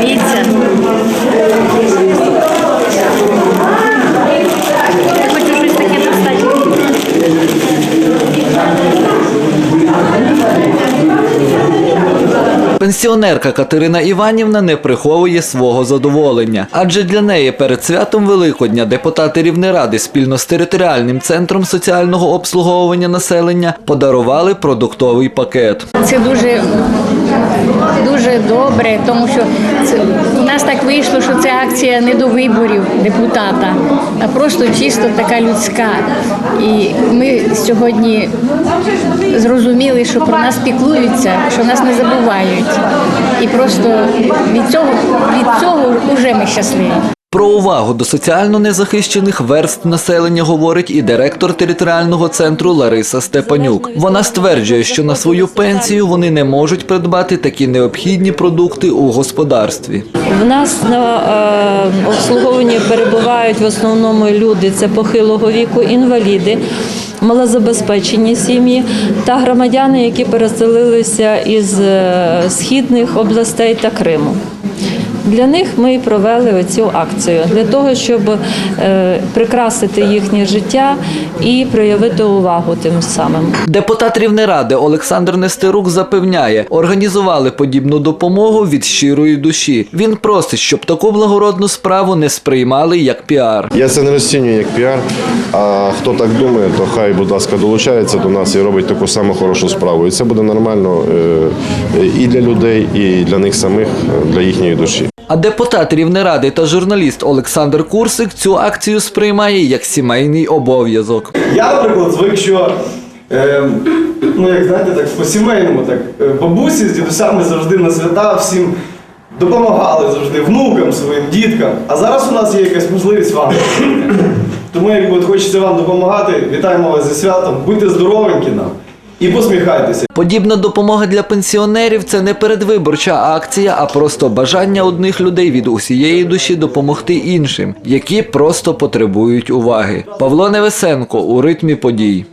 Дивіться. Хочу щось таке достати. Пенсіонерка Катерина Іванівна не приховує свого задоволення, адже для неї перед святом Великодня депутати Рівнеради спільно з територіальним центром соціального обслуговування населення подарували продуктовий пакет. Це дуже, дуже добре, тому що це, у нас так вийшло, що ця акція не до виборів депутата, а просто чисто така людська. І ми сьогодні зрозуміли, що про нас піклуються, що нас не забувають. І просто від цього, від цього вже ми щасливі. Про увагу до соціально незахищених верств населення говорить і директор територіального центру Лариса Степанюк. Вона стверджує, що на свою пенсію вони не можуть придбати такі необхідні продукти у господарстві. В нас на е, обслуговуванні перебувають в основному люди це похилого віку, інваліди, малозабезпечені сім'ї та громадяни, які переселилися із е, східних областей та Криму. Для них ми і провели оцю акцію для того, щоб е, прикрасити їхнє життя і проявити увагу тим самим. Депутат Рівнеради Олександр Нестерук запевняє, організували подібну допомогу від щирої душі. Він просить, щоб таку благородну справу не сприймали як піар. Я це не розцінюю як піар. А хто так думає, то хай, будь ласка, долучається до нас і робить таку саму хорошу справу. І це буде нормально е, і для людей, і для них самих, е, для їхньої душі. А депутат Рівнеради та журналіст Олександр Курсик цю акцію сприймає як сімейний обов'язок. Я, наприклад, звик, що е, ну як по-сімейному, е, бабусі з дідусями завжди на свята всім допомагали завжди внукам своїм діткам. А зараз у нас є якась можливість вам. Тому от хочеться вам допомагати, вітаємо вас зі святом, будьте здоровенькі нам і посміхайтеся. Подібна допомога для пенсіонерів це не передвиборча акція, а просто бажання одних людей від усієї душі допомогти іншим, які просто потребують уваги. Павло Невесенко у ритмі подій.